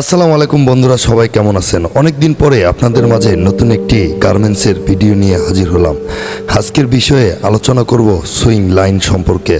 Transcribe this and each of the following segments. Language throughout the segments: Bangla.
আসসালামু আলাইকুম বন্ধুরা, সবাই কেমন আছেন? অনেক দিন পরে আপনাদের মাঝে নতুন একটি গার্মেন্টসের ভিডিও নিয়ে হাজির হলাম। আজকের বিষয়ে আলোচনা করব সুইং লাইন সম্পর্কে।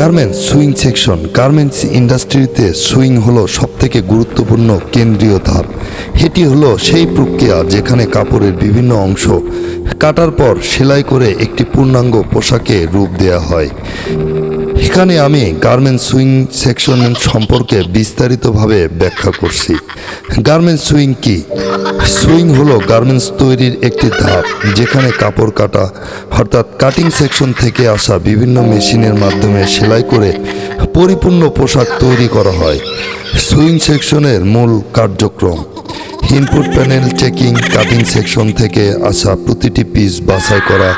গার্মেন্টস সুইং সেকশন, গার্মেন্টস ইন্ডাস্ট্রিতে সুইং হলো সবথেকে গুরুত্বপূর্ণ কেন্দ্রীয় ধাপ এটি হলো সেই প্রক্রিয়া যেখানে কাপড়ের বিভিন্ন অংশ কাটার পর সেলাই করে একটি পূর্ণাঙ্গ পোশাকে রূপ দেওয়া হয়। এখানে আমি গার্মেন্টস সুইং সেকশন সম্পর্কে বিস্তারিতভাবে ব্যাখ্যা করছি। গার্মেন্টস সুইং কি? সুইং হলো গার্মেন্টস তৈরির একটি ধাপ, যেখানে কাপড় কাটা, অর্থাৎ কাটিং সেকশন থেকে আসা বিভিন্ন মেশিনের মাধ্যমে সেলাই করে পরিপূর্ণ পোশাক তৈরি করা হয়। সুইং সেকশনের মূল কার্যক্রম, input panel checking, cutting section থেকে আসা প্রতিটি পিস বাছাই করা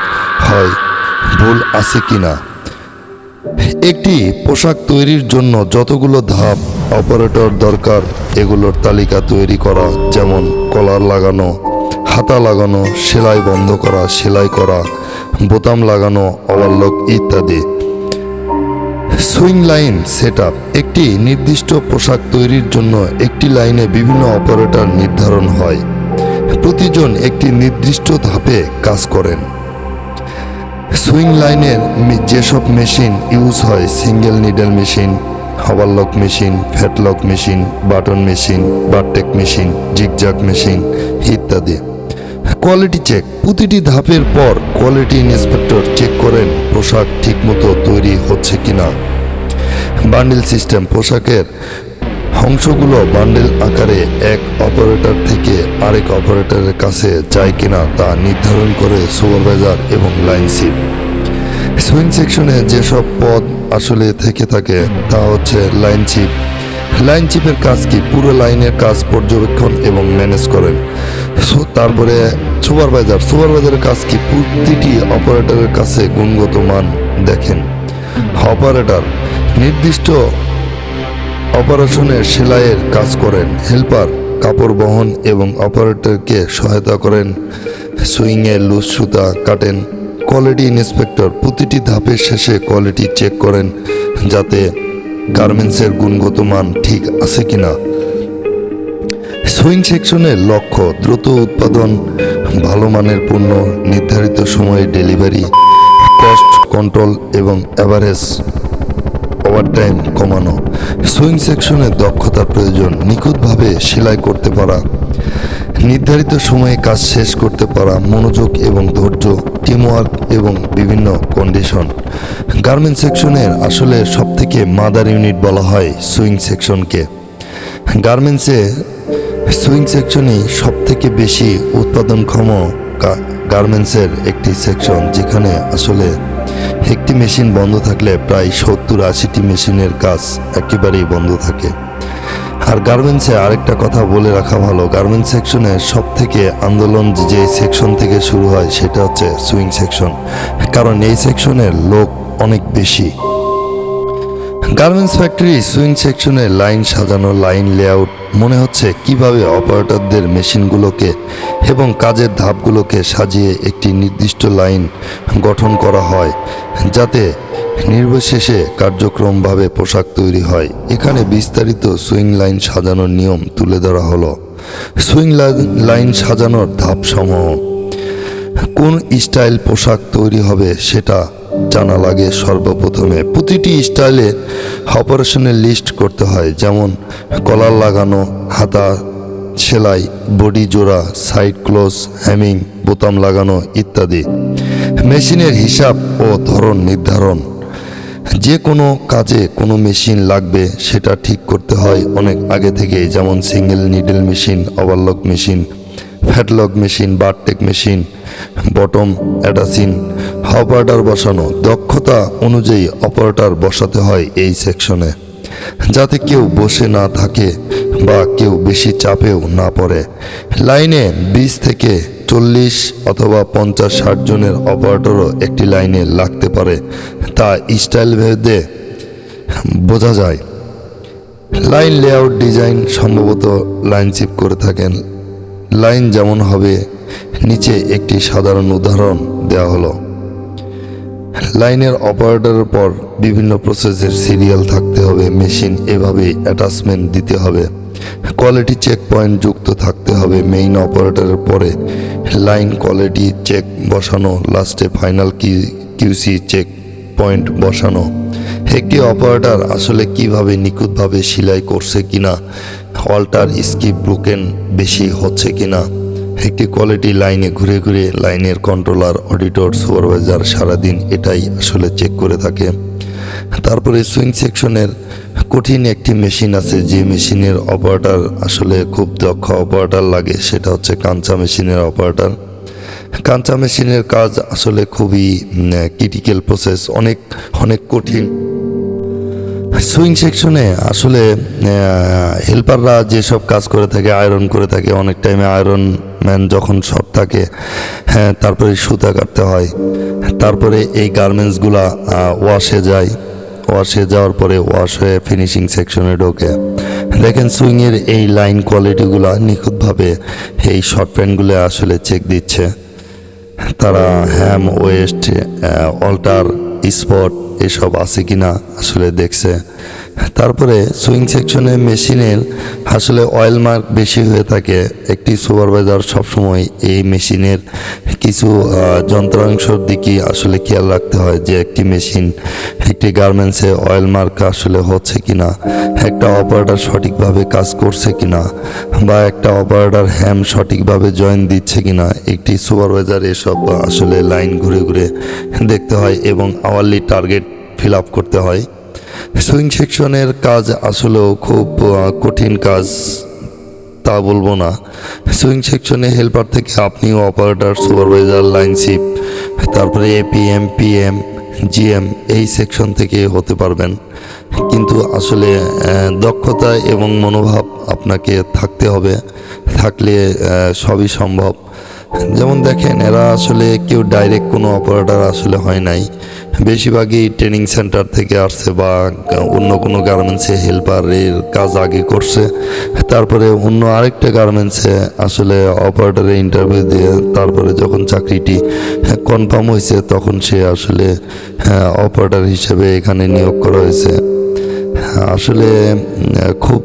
হয়। ভুল আছে কিনা? একটি পোশাক তৈরির জন্য যতগুলো ধাপ অপারেটর দরকার, এগুলোর তালিকা তৈরি করা, যেমন কলার লাগানো, হাতা লাগানো, সেলাই বন্ধ করা, সেলাই করা, বোতাম লাগানো ওভারলক ইত্যাদি। সুইং লাইন সেট একটি নির্দিষ্ট পোশাক তৈরির জন্য একটি লাইনে বিভিন্ন অপারেটর নির্ধারণ হয়। প্রতিজন একটি নির্দিষ্ট ধাপে কাজ করেন। সুইং লাইনের যেসব মেশিন ইউজ হয়, single needle machine overlock machine flatlock machine, button machine, bartack machine zigzag machine ইত্যাদি। Quality check. প্রতিটি ধাপের পর কোয়ালিটি ইন্সপেক্টর চেক করেন পোশাক ঠিকমতো তৈরি হচ্ছে কিনা। বান্ডিল সিস্টেম পোশাকের অংশগুলো বান্ডেল আকারে এক অপারেটর থেকে আরেক অপারেটরের কাছে যায় কিনা তা নির্ধারণ করে সুপারভাইজার এবং লাইন সিপ সুইং সেকশনে যেসব পদ আসলে থেকে থাকে তা হচ্ছে লাইন চিপ। লাইন চিপের কাজ কি? পুরো লাইনের কাজ পর্যবেক্ষণ এবং ম্যানেজ করেন। সো, তারপরে সুপারভাইজার, সুপারভাইজারের কাজ কি? প্রতিটি অপারেটরের কাছে গুণগত মান দেখেন। অপারেটর, নির্দিষ্ট অপারেশনের সেলাইয়ের কাজ করেন হেল্পার, কাপড় বহন এবং অপারেটরকে সহায়তা করেন। সুইংয়ে লুজ সুতা কাটেন। কোয়ালিটি ইন্সপেক্টর প্রতিটি ধাপের শেষে কোয়ালিটি চেক করেন যাতে গার্মেন্টসের গুণগত মান ঠিক আছে কিনা। সুইং সেকশনের লক্ষ্য, দ্রুত উৎপাদন, ভালো মানের পণ্য, নির্ধারিত সময়ে ডেলিভারি কস্ট কন্ট্রোল এবং অ্যাভারেজ। ওভারটাইম কমানো। সুইং সেকশনের দক্ষতা প্রয়োজন, নিখুঁতভাবে সেলাই করতে পারা। নির্ধারিত সময়ে কাজ শেষ করতে পারা, মনোযোগ এবং ধৈর্য টিমওয়ার্ক এবং বিভিন্ন কন্ডিশন গার্মেন্ট সেকশনের আসলে সবথেকে মাদার ইউনিট বলা হয় সুইং সেকশনকে। গার্মেন্টসে সুইং সেকশনই সব থেকে বেশি উৎপাদনক্ষম গার্মেন্টসের একটি সেকশন, যেখানে আসলে একটি মেশিন বন্ধ থাকলে প্রায় সত্তর আশিটি মেশিনের কাজ একেবারেই বন্ধ থাকে। আর গার্মেন্টসে আরেকটা কথা বলে রাখা ভালো। গার্মেন্টস সেকশনে সব থেকে আন্দোলন যে সেকশন থেকে শুরু হয় সেটা হচ্ছে সুইং সেকশন। কারণ এই সেকশনের লোক অনেক বেশি। গার্মেন্টস ফ্যাক্টরি, সুইং সেকশনে লাইন সাজানো, লাইন লেআউট, মনে হচ্ছে কীভাবে অপারেটরদের মেশিনগুলোকে এবং কাজের ধাপগুলোকে সাজিয়ে একটি নির্দিষ্ট লাইন গঠন করা হয়, যাতে নির্বিশেষে কার্যক্রমভাবে পোশাক তৈরি হয়। এখানে বিস্তারিত সুইং লাইন সাজানোর নিয়ম তুলে ধরা হলো। সুইং লাইন সাজানোর ধাপসমূহ। কোন স্টাইল পোশাক তৈরি হবে সেটা জানা লাগে সর্বপ্রথমে। প্রতিটি স্টাইলে অপারেশনের লিস্ট করতে হয়, যেমন কলার লাগানো, হাতা, সেলাই, বডি জোড়া, সাইড ক্লোজ, হ্যামিং, বোতাম লাগানো ইত্যাদি। মেশিনের হিসাব ও ধরন নির্ধারণ। যে কোনো কাজে কোনো মেশিন লাগবে, সেটা ঠিক করতে হয় অনেক আগে থেকেই, যেমন single needle machine, overlock machine, flatlock machine, bartack machine, bottom, অ্যাডাসিন operator বসানো। দক্ষতা অনুযায়ী অপারেটর বসাতে হয় এই সেকশনে। যাতে কেউ বসে না থাকে বা কেউ বেশি চাপেও না পড়ে। লাইনে বিশ থেকে চল্লিশ অথবা পঞ্চাশ ষাট জনের অপারেটরও একটি লাইনে লাগতে পারে। তা স্টাইল ভেদে বোঝা যায়। লাইন লেআউট ডিজাইন সম্ভবত লাইন চিপ করে থাকেন। লাইন যেমন হবে, নিচে একটি সাধারণ উদাহরণ দেওয়া হলো। লাইনের অপারেটরের পর বিভিন্ন প্রসেসের সিরিয়াল থাকতে হবে, মেশিন এভাবে অ্যাটাচমেন্ট দিতে হবে। কোয়ালিটি চেক পয়েন্ট যুক্ত থাকতে হবে, মেইন অপারেটরের পরে লাইন কোয়ালিটি চেক বসানো, লাস্টে ফাইনাল কি, কিউসি চেক পয়েন্ট বসানো। একটি অপারেটর আসলে কীভাবে নিখুঁতভাবে সেলাই করছে কিনা, অল্টার স্কিপ ব্রুকেন বেশি হচ্ছে কিনা একটি কোয়ালিটি লাইনে ঘুরে ঘুরে লাইনের কন্ট্রোলার অডিটর সুপারভাইজার সারাদিন এটাই আসলে চেক করে থাকে। তারপরে সুইং সেকশনের কঠিন একটি মেশিন আছে, যে মেশিনের অপারেটর আসলে খুব দক্ষ অপারেটর লাগে, সেটা হচ্ছে কাঞ্চা মেশিনের অপারেটর কাঞ্চা মেশিনের কাজ আসলে খুবই ক্রিটিক্যাল প্রসেস অনেক অনেক কঠিন। সুইং সেকশনে আসলে হেল্পাররা যেসব কাজ করে থাকে আয়রন করে থাকে, অনেক টাইমে আয়রন যখন শর্ট থাকে হ্যাঁ তারপরে সুতা কাটতে হয়, তারপরে এই গার্মেন্টসগুলা ওয়াশে যায় ওয়াশে যাওয়ার পরে ওয়াশ হয়ে ফিনিশিং সেকশনে ঢোকে। দেখেন সুইংয়ের এই লাইন কোয়ালিটিগুলো নিখুঁতভাবে এই শর্ট প্যান্টগুলো আসলে চেক দিচ্ছে। তারা হ্যাম ওয়েস্ট অল্টার স্পট এসব আছে কিনা আসলে দেখছে। তারপরে সুইং সেকশনে মেশিনের আসলে অয়েল মার্ক বেশি হয়ে থাকে। একটি সুপারভাইজার সবসময় এই মেশিনের কিছু যন্ত্রাংশের দিকে আসলে খেয়াল রাখতে হয় যে একটি মেশিন একটি গার্মেন্টসে অয়েল মার্ক আসলে হচ্ছে কিনা, একটা অপারেটর সঠিকভাবে কাজ করছে কিনা বা একটা অপারেটর হ্যাম সঠিকভাবে জয়েন দিচ্ছে কিনা, একটি সুপারভাইজার এসব আসলে লাইন ঘুরে ঘুরে দেখতে হয় এবং আওয়ারলি টার্গেট ফিল আপ করতে হয়। সুইং সেকশনের কাজ আসলেও খুব কঠিন কাজ, তা বলব না। সুইং সেকশনে হেল্পার থেকে আপনিও অপারেটর সুপারভাইজার লাইনশিপ তারপরে এপিএম পিএম জিএম এই সেকশন থেকে হতে পারবেন। কিন্তু আসলে দক্ষতা এবং মনোভাব আপনাকে থাকতে হবে। থাকলে সবই সম্ভব। যেমন দেখেন, এরা আসলে কেউ ডাইরেক্ট কোনো অপারেটার আসলে হয় নাই। বেশিরভাগই ট্রেনিং সেন্টার থেকে আসছে বা অন্য কোনো গার্মেন্টসে হেল্পারের কাজ আগে করছে। তারপরে অন্য আরেকটা গার্মেন্টসে আসলে অপারেটারে ইন্টারভিউ দিয়ে তারপরে যখন চাকরিটি কনফার্ম হয়েছে, তখন সে আসলে অপারেটার হিসেবে এখানে নিয়োগ করা হয়েছে। আসলে খুব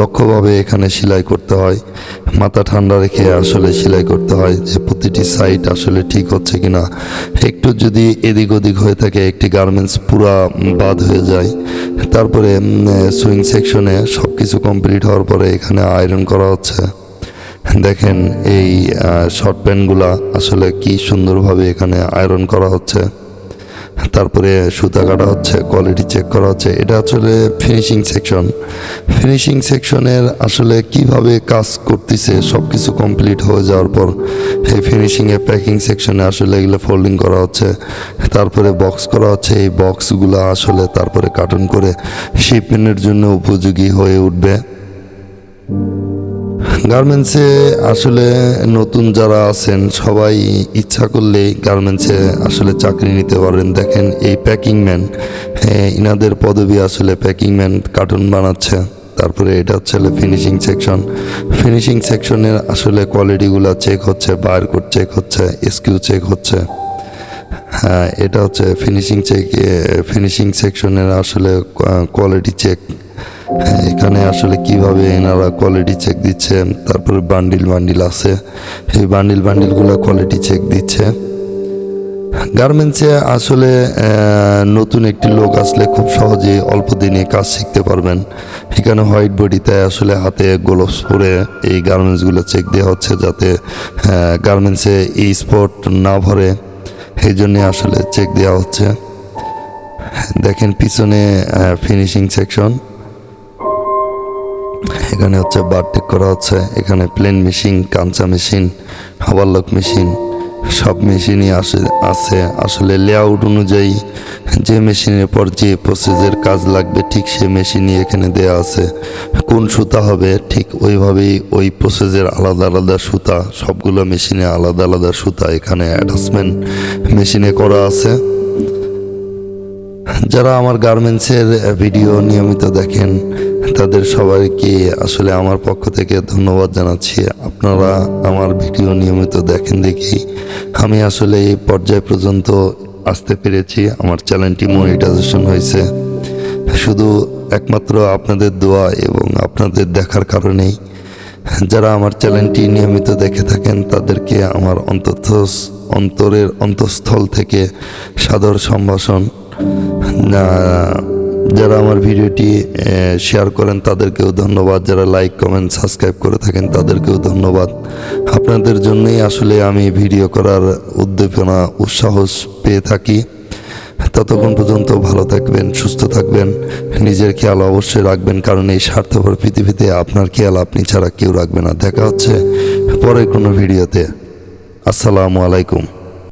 দক্ষভাবে এখানে সেলাই করতে হয়। মাথা ঠান্ডা রেখে আসলে সেলাই করতে হয় যে প্রতিটি সাইড আসলে ঠিক হচ্ছে কিনা। একটু যদি এদিক ওদিক হয়ে থাকে, একটি গার্মেন্টস পুরা বাদ হয়ে যায়। তারপরে সুইং সেকশনে সব কিছু কমপ্লিট হওয়ার পরে এখানে আয়রন করা হচ্ছে। দেখেন এই শর্ট প্যান্টগুলা আসলে কি সুন্দরভাবে এখানে আয়রন করা হচ্ছে। তারপরে সুতা কাটা হচ্ছে কোয়ালিটি চেক করা হচ্ছে। এটা আসলে ফিনিশিং সেকশন ফিনিশিং সেকশনের আসলে কীভাবে কাজ করতেছে সব কিছু কমপ্লিট হয়ে যাওয়ার পর এই ফিনিশিংয়ে প্যাকিং সেকশনে আসলে এগুলো ফোল্ডিং করা হচ্ছে। তারপরে বক্স করা হচ্ছে। এই বক্সগুলো আসলে তারপরে কার্টুন করে শিপমেন্টের জন্য উপযোগী হয়ে উঠবে। গার্মেন্টসে আসলে নতুন যারা আছেন, সবাই ইচ্ছা করলেই গার্মেন্টসে আসলে চাকরি নিতে পারেন। দেখেন এই প্যাকিং ম্যান ইনাদের পদবি আসলে প্যাকিং ম্যান কার্টুন বানাচ্ছে। তারপরে এটা হচ্ছে ফিনিশিং সেকশন ফিনিশিং সেকশনের আসলে কোয়ালিটিগুলো চেক হচ্ছে বায়ার কোড চেক হচ্ছে এসকিউ চেক হচ্ছে। হ্যাঁ এটা হচ্ছে ফিনিশিং চেক ফিনিশিং সেকশনের আসলে কোয়ালিটি চেক এখানে আসলে কীভাবে এনারা কোয়ালিটি চেক দিচ্ছে তারপরে বান্ডিল বান্ডিল আছে। এই বান্ডিল বান্ডিলগুলো কোয়ালিটি চেক দিচ্ছে। গার্মেন্টসে আসলে নতুন একটি লোক আসলে খুব সহজে অল্প দিনে কাজ শিখতে পারবেন। এখানে হোয়াইট বডিতে আসলে হাতে গ্লোভস পরে এই গার্মেন্টসগুলো চেক দেওয়া হচ্ছে যাতে গার্মেন্টসে এই স্পট না ভরে। এই জন্যে আসলে চেক দেওয়া হচ্ছে। দেখেন পিছনে ফিনিশিং সেকশন এখানে হচ্ছে বারটেক করা হচ্ছে। এখানে প্লেন মেশিন কাঞ্চা মেশিন হাওয়ারলক মেশিন সব মেশিনই আসে, আছে। আসলে লেআউট অনুযায়ী যে মেশিনের পর যে প্রসেসের কাজ লাগবে, ঠিক সে মেশিনই এখানে দেয়া আছে। কোন সুতা হবে? ঠিক ওইভাবেই ওই প্রসেসের আলাদা আলাদা সুতা, সবগুলো মেশিনে আলাদা আলাদা সুতা এখানে অ্যাটাচমেন্ট মেশিনে করা আছে। যারা আমার গার্মেন্টসের ভিডিও নিয়মিত দেখেন, তাদের সবাইকে আসলে আমার পক্ষ থেকে ধন্যবাদ জানাচ্ছি। আপনারা আমার ভিডিও নিয়মিত দেখেন দেখি আমি আসলে এই পর্যায় পর্যন্ত আসতে পেরেছি। আমার চ্যানেলটি মনিটাইজেশন হয়েছে। শুধু একমাত্র আপনাদের দোয়া এবং আপনাদের দেখার কারণেই যারা আমার চ্যানেলটি নিয়মিত দেখে থাকেন, তাদেরকে আমার অন্তত অন্তরের অন্তঃস্থল থেকে সাদর সম্ভাষণ যারা আমার ভিডিওটি শেয়ার করেন, তাদেরকেও ধন্যবাদ। যারা লাইক কমেন্ট সাবস্ক্রাইব করে থাকেন, তাদেরকেও ধন্যবাদ। আপনাদের জন্যই আসলে আমি ভিডিও করার উদ্দীপনা, উৎসাহস পেয়ে থাকি। ততক্ষণ পর্যন্ত ভালো থাকবেন, সুস্থ থাকবেন। নিজের খেয়াল অবশ্যই রাখবেন, কারণ এই স্বার্থপর পৃথিবীতে আপনার খেয়াল আপনি ছাড়া কেউ রাখবে না। দেখা হচ্ছে পরের কোনো ভিডিওতে। আসসালামু আলাইকুম।